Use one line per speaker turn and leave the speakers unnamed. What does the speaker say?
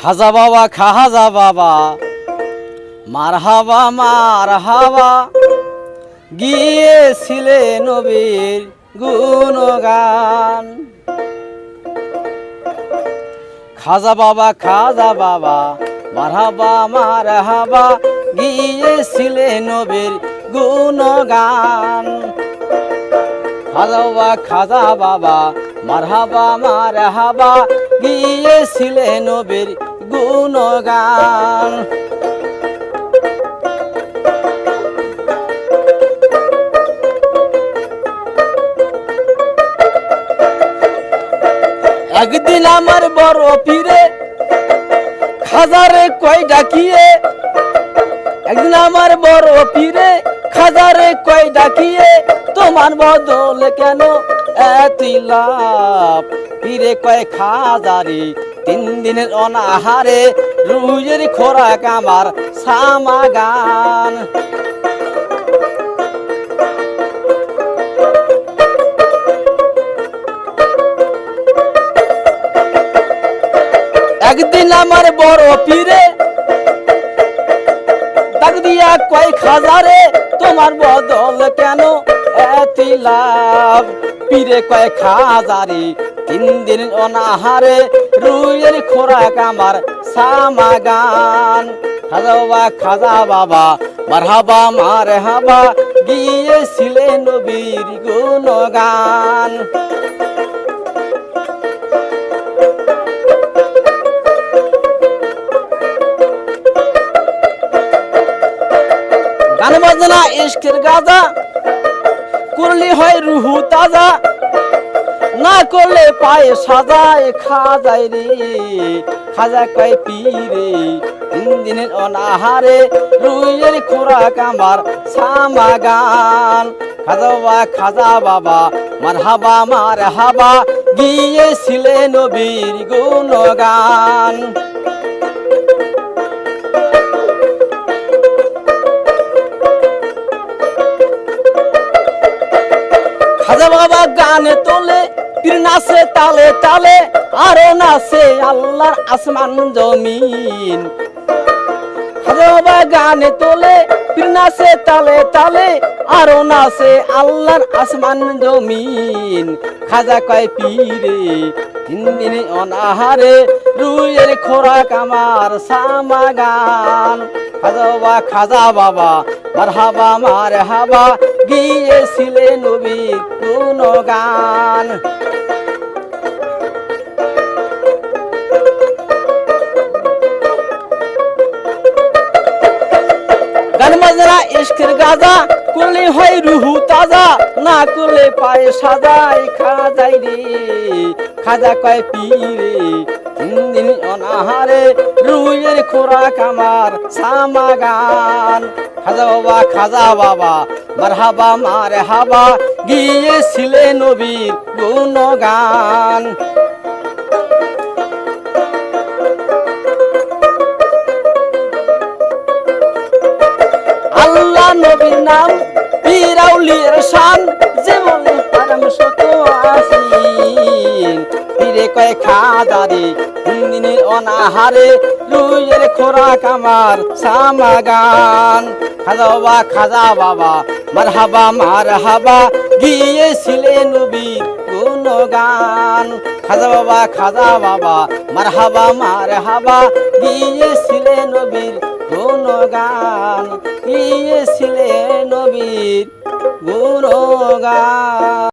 খাজা বাবা খাজা বাবা। মার হাবা মার হাবা গিয়েছিলে নবীর গুণগান। খাজা বাবা খাজা বাবা মার হাবা মার হাবা গিয়েছিলে নবীর গুণগান। খাজা বাবা খাজা বাবা, মারহাবা মারহাবা, গিয়েছিলে নবীর গুণগান। একদিন আমার বড় পীরে খাজারে কয় ডাকিয়ে, একদিন আমার বড় পীরে খাজারে কয় ডাকিয়ে, তোমার বদল কেন এতিলাপ? পীরে কয় খাজারি তিন দিনের অনাহারে রুইয়ের খোরাক আমার সামাগান। একদিন আমার বড় পীরে ডাক দিয়া কয়, খাজারে, তোমার বদল কেন এতি লাভ? পীরে কয়, খাজারে, তিন দিন অনাহারে রুইয়ের খোরাক আমার সামাগান। খাজা বাবা খাজা বাবা মারহাবা মার হাবা গিয়েছিলে নবীর গুণগান। গান বাজনা, ইশকের গাজা, করলে হয় রুহু তাজা। না করলে পায়ে সাজায় খাজায় রে। খাজা কয় পীরে তিন দিনের অনাহারে রুইয়ের খোরাক আমার সামাগান খাজা বাবা খাজা হাবা মার হাবা গিয়েছিলে নবীর গুণগান। খাজা বাবা গানে তোলে পীর নাচে, তালে তালে, আরও নাচে আল্লাহর আসমান জমিন। গানে তোলে পীর নাচে, তালে তালে, আরও নাচে আল্লাহর আসমান জমিন। খাজা কয়, পীরে, তিন দিনে অনাহারে রুইয়ের খোরাক আমার সামাগান। খাজা বাবা খাজা বাবা মার হাবা মার হাবা, গিয়েছিলে নবীর কোন গান? বাজনা ইশকের গাজা, করলে হয় রুহু তাজা, না করলে পায়ে সাজাই খাজাই রে। খাজা কয় পীরে, তিন দিন অনাহারে রুইয়ের খোরাক আমার সামাগান। খাজা বাবা খাজা বাবা মার হাবা মার হাবা গিয়েছিলে নবীর গুণগান। আল্লাহ নবীর নাম পীরাউলির শান জীবনে পারম শত পীরে কয় খাদারে দিনের অনাহারে লুইয়ের খোরাক আমার সামাগান খাজা বাবা খাজা বাবা মার হাবা মার হাবা গিয়েছিলে নবীর গুণগান। খাজা বাবা খাজা বাবা মার হাবা মার হাবা গিয়েছিলে নবীর গুণগান। গিয়েছিলে নবীর গুণগান।